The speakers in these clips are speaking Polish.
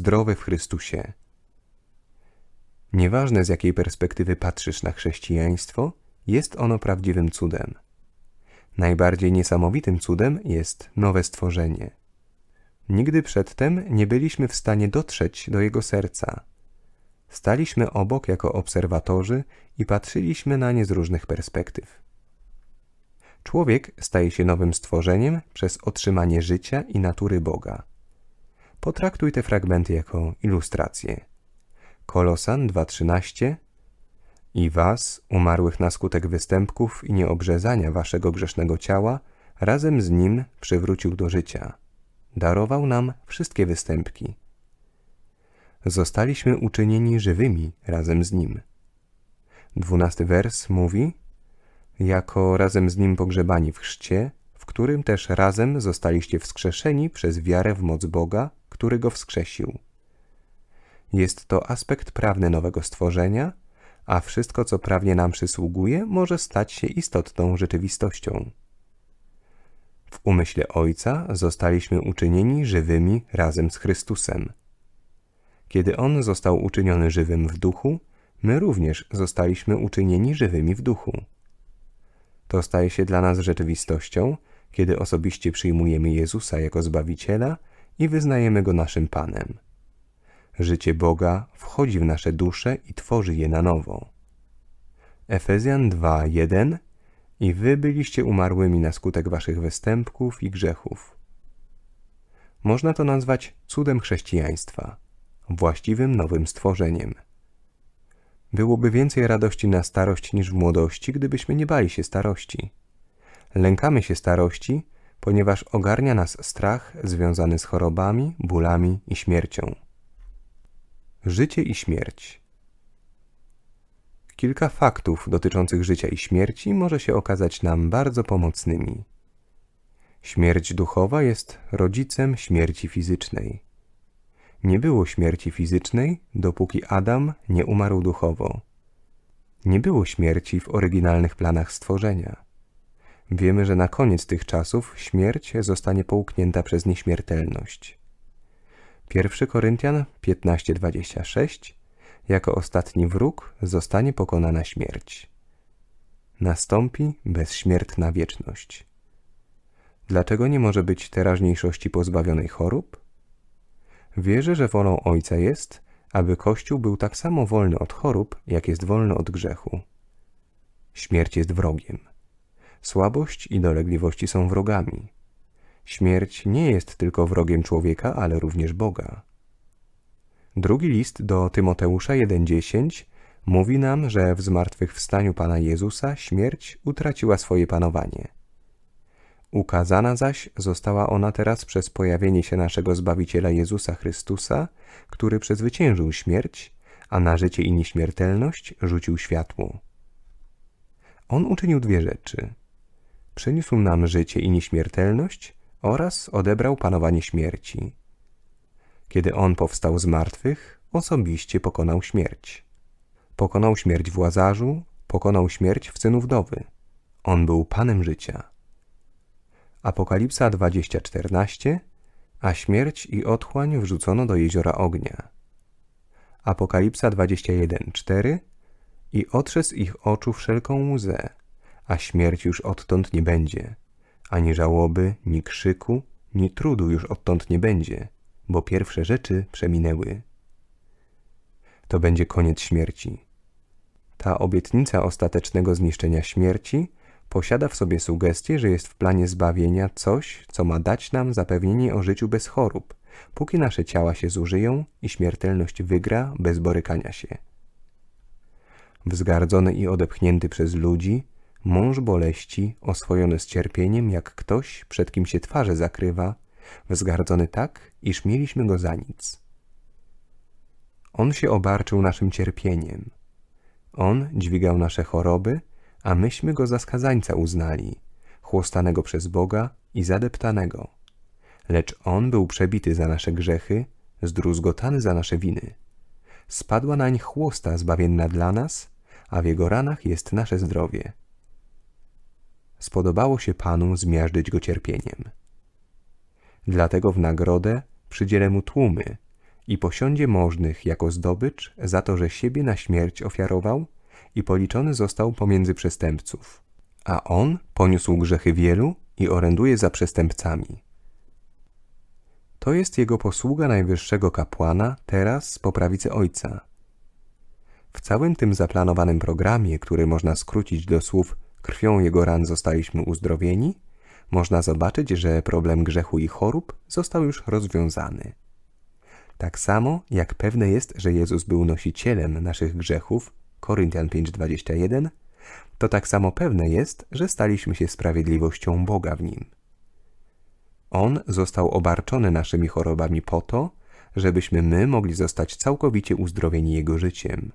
zdrowe w Chrystusie. Nieważne z jakiej perspektywy patrzysz na chrześcijaństwo, jest ono prawdziwym cudem. Najbardziej niesamowitym cudem jest nowe stworzenie. Nigdy przedtem nie byliśmy w stanie dotrzeć do jego serca. Staliśmy obok jako obserwatorzy i patrzyliśmy na nie z różnych perspektyw. Człowiek staje się nowym stworzeniem przez otrzymanie życia i natury Boga. Potraktuj te fragmenty jako ilustrację. Kolosan 2:13 I was, umarłych na skutek występków i nieobrzezania waszego grzesznego ciała, razem z nim przywrócił do życia. Darował nam wszystkie występki. Zostaliśmy uczynieni żywymi razem z nim. Dwunasty wers mówi: Jako razem z nim pogrzebani w chrzcie, którym też razem zostaliście wskrzeszeni przez wiarę w moc Boga, który go wskrzesił. Jest to aspekt prawny nowego stworzenia, a wszystko, co prawnie nam przysługuje, może stać się istotną rzeczywistością. W umyśle Ojca zostaliśmy uczynieni żywymi razem z Chrystusem. Kiedy On został uczyniony żywym w duchu, my również zostaliśmy uczynieni żywymi w duchu. To staje się dla nas rzeczywistością, kiedy osobiście przyjmujemy Jezusa jako Zbawiciela i wyznajemy Go naszym Panem. Życie Boga wchodzi w nasze dusze i tworzy je na nowo. Efezjan 2:1 I wy byliście umarłymi na skutek waszych występków i grzechów. Można to nazwać cudem chrześcijaństwa, właściwym nowym stworzeniem. Byłoby więcej radości na starość niż w młodości, gdybyśmy nie bali się starości. Lękamy się starości, ponieważ ogarnia nas strach związany z chorobami, bólami i śmiercią. Życie i śmierć. Kilka faktów dotyczących życia i śmierci może się okazać nam bardzo pomocnymi. Śmierć duchowa jest rodzicem śmierci fizycznej. Nie było śmierci fizycznej, dopóki Adam nie umarł duchowo. Nie było śmierci w oryginalnych planach stworzenia. Wiemy, że na koniec tych czasów śmierć zostanie połknięta przez nieśmiertelność. 1 Koryntian 15:26 Jako ostatni wróg zostanie pokonana śmierć. Nastąpi bezśmiertna wieczność. Dlaczego nie może być teraźniejszości pozbawionej chorób? Wierzę, że wolą Ojca jest, aby Kościół był tak samo wolny od chorób, jak jest wolny od grzechu. Śmierć jest wrogiem. Słabość i dolegliwości są wrogami. Śmierć nie jest tylko wrogiem człowieka, ale również Boga. Drugi list do Tymoteusza 1:10 mówi nam, że w zmartwychwstaniu Pana Jezusa śmierć utraciła swoje panowanie. Ukazana zaś została ona teraz przez pojawienie się naszego Zbawiciela Jezusa Chrystusa, który przezwyciężył śmierć, a na życie i nieśmiertelność rzucił światło. On uczynił dwie rzeczy. Przyniósł nam życie i nieśmiertelność oraz odebrał panowanie śmierci. Kiedy On powstał z martwych, osobiście pokonał śmierć. Pokonał śmierć w Łazarzu, pokonał śmierć w synu wdowy. On był Panem życia. Apokalipsa 20:14 A śmierć i otchłań wrzucono do jeziora ognia. Apokalipsa 21:4 I otrze z ich oczu wszelką łzę, a śmierć już odtąd nie będzie ani żałoby, ni krzyku, ni trudu już odtąd nie będzie, bo pierwsze rzeczy przeminęły. To będzie koniec śmierci. Ta obietnica ostatecznego zniszczenia śmierci posiada w sobie sugestię, że jest w planie zbawienia coś, co ma dać nam zapewnienie o życiu bez chorób, póki nasze ciała się zużyją i śmiertelność wygra bez borykania się. Wzgardzony i odepchnięty przez ludzi, Mąż boleści, oswojony z cierpieniem, jak ktoś, przed kim się twarze zakrywa, wzgardzony tak, iż mieliśmy go za nic. On się obarczył naszym cierpieniem. On dźwigał nasze choroby, a myśmy go za skazańca uznali, chłostanego przez Boga i zadeptanego. Lecz on był przebity za nasze grzechy, zdruzgotany za nasze winy. Spadła nań chłosta zbawienna dla nas, a w jego ranach jest nasze zdrowie spodobało się Panu zmiażdżyć go cierpieniem. Dlatego w nagrodę przydzielę mu tłumy i posiądzie możnych jako zdobycz za to, że siebie na śmierć ofiarował i policzony został pomiędzy przestępców. A on poniósł grzechy wielu i oręduje za przestępcami. To jest jego posługa najwyższego kapłana teraz po prawicy Ojca. W całym tym zaplanowanym programie, który można skrócić do słów krwią jego ran zostaliśmy uzdrowieni, można zobaczyć, że problem grzechu i chorób został już rozwiązany. Tak samo jak pewne jest, że Jezus był nosicielem naszych grzechów, Koryntian 5:21, to tak samo pewne jest, że staliśmy się sprawiedliwością Boga w nim. On został obarczony naszymi chorobami po to, żebyśmy my mogli zostać całkowicie uzdrowieni Jego życiem.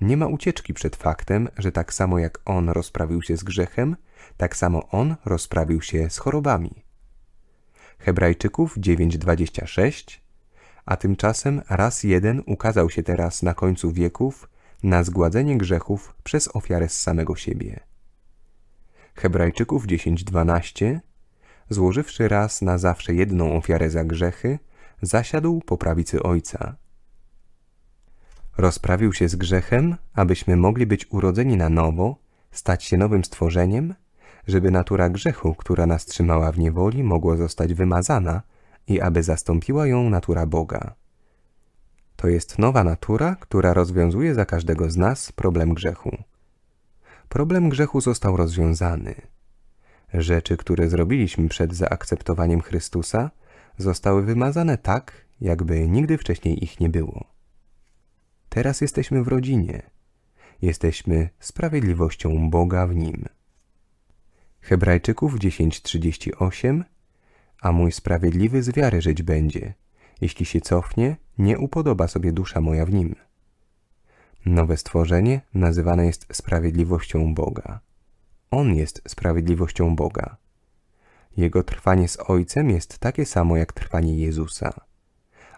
Nie ma ucieczki przed faktem, że tak samo jak On rozprawił się z grzechem, tak samo On rozprawił się z chorobami. Hebrajczyków 9:26 A tymczasem raz jeden ukazał się teraz na końcu wieków na zgładzenie grzechów przez ofiarę z samego siebie. Hebrajczyków 10:12 Złożywszy raz na zawsze jedną ofiarę za grzechy, zasiadł po prawicy Ojca. Rozprawił się z grzechem, abyśmy mogli być urodzeni na nowo, stać się nowym stworzeniem, żeby natura grzechu, która nas trzymała w niewoli, mogła zostać wymazana i aby zastąpiła ją natura Boga. To jest nowa natura, która rozwiązuje za każdego z nas problem grzechu. Problem grzechu został rozwiązany. Rzeczy, które zrobiliśmy przed zaakceptowaniem Chrystusa, zostały wymazane tak, jakby nigdy wcześniej ich nie było. Teraz jesteśmy w rodzinie. Jesteśmy sprawiedliwością Boga w nim. Hebrajczyków 10:38 A mój sprawiedliwy z wiary żyć będzie. Jeśli się cofnie, nie upodoba sobie dusza moja w nim. Nowe stworzenie nazywane jest sprawiedliwością Boga. On jest sprawiedliwością Boga. Jego trwanie z Ojcem jest takie samo jak trwanie Jezusa.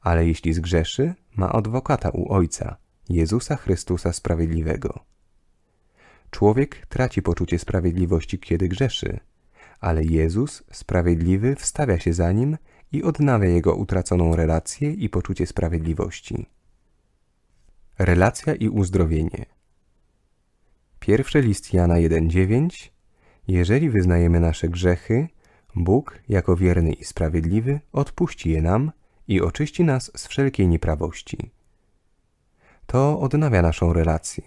Ale jeśli zgrzeszy, ma adwokata u Ojca, Jezusa Chrystusa Sprawiedliwego. Człowiek traci poczucie sprawiedliwości, kiedy grzeszy, ale Jezus, sprawiedliwy, wstawia się za nim i odnawia jego utraconą relację i poczucie sprawiedliwości. Relacja i uzdrowienie. Pierwszy list Jana 1:9 Jeżeli wyznajemy nasze grzechy, Bóg, jako wierny i sprawiedliwy, odpuści je nam i oczyści nas z wszelkiej nieprawości. To odnawia naszą relację,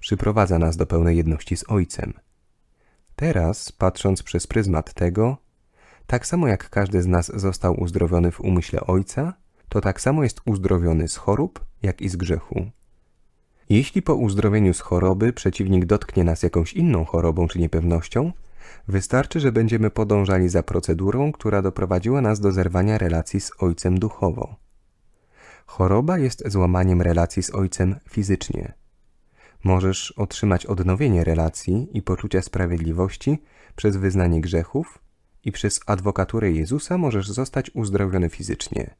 przyprowadza nas do pełnej jedności z Ojcem. Teraz, patrząc przez pryzmat tego, tak samo jak każdy z nas został uzdrowiony w umyśle Ojca, to tak samo jest uzdrowiony z chorób, jak i z grzechu. Jeśli po uzdrowieniu z choroby przeciwnik dotknie nas jakąś inną chorobą czy niepewnością, wystarczy, że będziemy podążali za procedurą, która doprowadziła nas do zerwania relacji z Ojcem duchowo. Choroba jest złamaniem relacji z Ojcem fizycznie. Możesz otrzymać odnowienie relacji i poczucia sprawiedliwości przez wyznanie grzechów i przez adwokaturę Jezusa możesz zostać uzdrowiony fizycznie.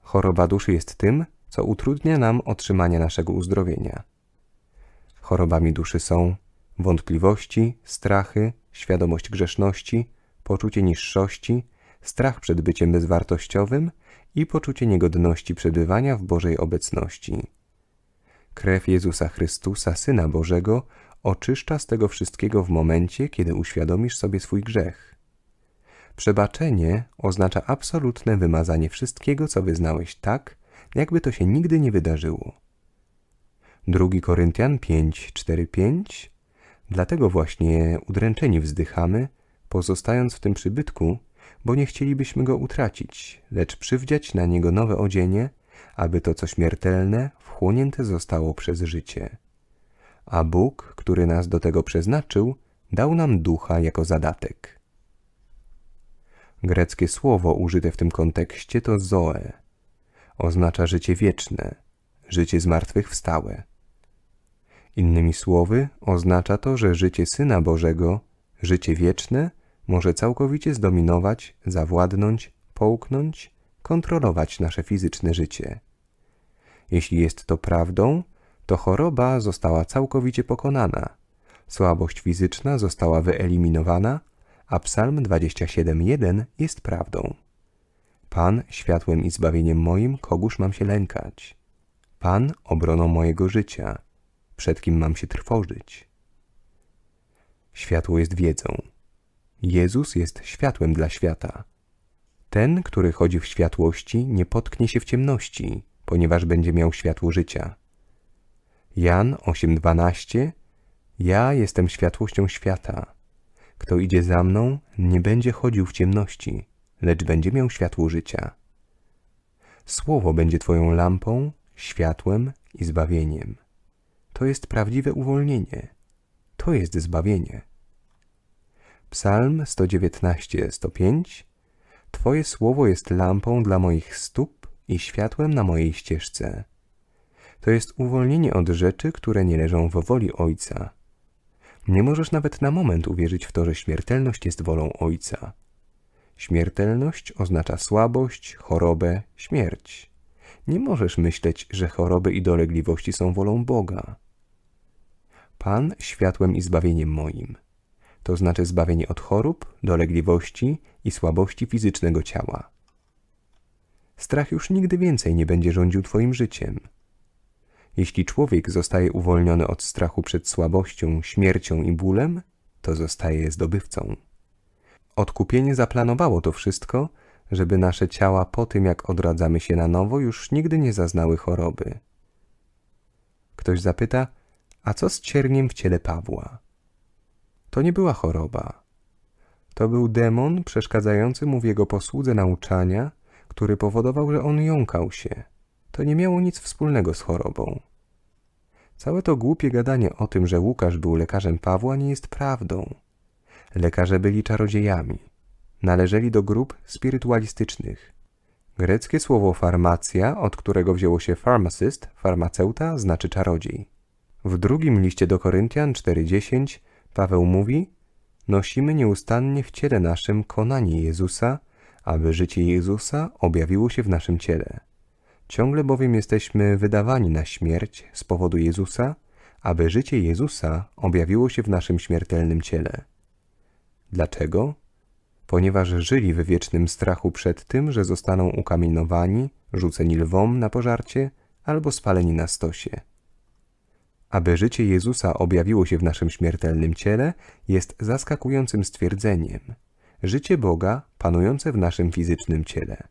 Choroba duszy jest tym, co utrudnia nam otrzymanie naszego uzdrowienia. Chorobami duszy są wątpliwości, strachy, świadomość grzeszności, poczucie niższości, strach przed byciem bezwartościowym i poczucie niegodności przebywania w Bożej obecności. Krew Jezusa Chrystusa, Syna Bożego, oczyszcza z tego wszystkiego w momencie, kiedy uświadomisz sobie swój grzech. Przebaczenie oznacza absolutne wymazanie wszystkiego, co wyznałeś tak, jakby to się nigdy nie wydarzyło. 2 Koryntian 5, 4, 5 Dlatego właśnie udręczeni wzdychamy, pozostając w tym przybytku, bo nie chcielibyśmy go utracić, lecz przywdziać na niego nowe odzienie, aby to, co śmiertelne, wchłonięte zostało przez życie. A Bóg, który nas do tego przeznaczył, dał nam ducha jako zadatek. Greckie słowo użyte w tym kontekście to zoe. Oznacza życie wieczne, życie zmartwychwstałe. Innymi słowy, oznacza to, że życie Syna Bożego, życie wieczne, może całkowicie zdominować, zawładnąć, połknąć, kontrolować nasze fizyczne życie. Jeśli jest to prawdą, to choroba została całkowicie pokonana, słabość fizyczna została wyeliminowana, a Psalm 27.1 jest prawdą. Pan światłem i zbawieniem moim, kogóż mam się lękać? Pan obroną mojego życia, przed kim mam się trwożyć? Światło jest wiedzą. Jezus jest światłem dla świata. Ten, który chodzi w światłości, nie potknie się w ciemności, ponieważ będzie miał światło życia. Jan 8:12 Ja jestem światłością świata. Kto idzie za mną, nie będzie chodził w ciemności, lecz będzie miał światło życia. Słowo będzie Twoją lampą, światłem i zbawieniem. To jest prawdziwe uwolnienie. To jest zbawienie. Psalm 119, 105 Twoje słowo jest lampą dla moich stóp i światłem na mojej ścieżce. To jest uwolnienie od rzeczy, które nie leżą w woli Ojca. Nie możesz nawet na moment uwierzyć w to, że śmiertelność jest wolą Ojca. Śmiertelność oznacza słabość, chorobę, śmierć. Nie możesz myśleć, że choroby i dolegliwości są wolą Boga. Pan światłem i zbawieniem moim. To znaczy zbawienie od chorób, dolegliwości i słabości fizycznego ciała. Strach już nigdy więcej nie będzie rządził Twoim życiem. Jeśli człowiek zostaje uwolniony od strachu przed słabością, śmiercią i bólem, to zostaje zdobywcą. Odkupienie zaplanowało to wszystko, żeby nasze ciała po tym, jak odradzamy się na nowo, już nigdy nie zaznały choroby. Ktoś zapyta, a co z cierniem w ciele Pawła? To nie była choroba. To był demon przeszkadzający mu w jego posłudze nauczania, który powodował, że on jąkał się. To nie miało nic wspólnego z chorobą. Całe to głupie gadanie o tym, że Łukasz był lekarzem Pawła, nie jest prawdą. Lekarze byli czarodziejami. Należeli do grup spirytualistycznych. Greckie słowo farmacja, od którego wzięło się pharmacist, farmaceuta, znaczy czarodziej. W drugim liście do Koryntian 4:10 Paweł mówi: Nosimy nieustannie w ciele naszym konanie Jezusa, aby życie Jezusa objawiło się w naszym ciele. Ciągle bowiem jesteśmy wydawani na śmierć z powodu Jezusa, aby życie Jezusa objawiło się w naszym śmiertelnym ciele. Dlaczego? Ponieważ żyli w wiecznym strachu przed tym, że zostaną ukamienowani, rzuceni lwom na pożarcie albo spaleni na stosie. Aby życie Jezusa objawiło się w naszym śmiertelnym ciele, jest zaskakującym stwierdzeniem. Życie Boga panujące w naszym fizycznym ciele.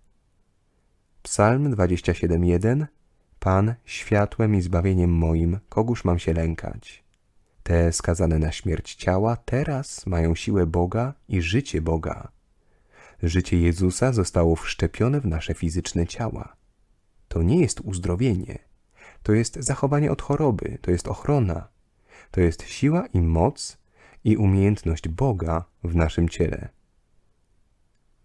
Psalm 27:1 Pan światłem i zbawieniem moim, kogóż mam się lękać? Te skazane na śmierć ciała teraz mają siłę Boga i życie Boga. Życie Jezusa zostało wszczepione w nasze fizyczne ciała. To nie jest uzdrowienie. To jest zachowanie od choroby, to jest ochrona. To jest siła i moc i umiejętność Boga w naszym ciele.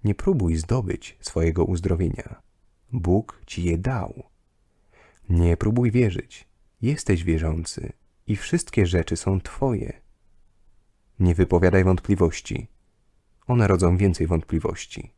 Nie próbuj zdobyć swojego uzdrowienia. Bóg ci je dał. Nie próbuj wierzyć. Jesteś wierzący i wszystkie rzeczy są Twoje. Nie wypowiadaj wątpliwości. One rodzą więcej wątpliwości.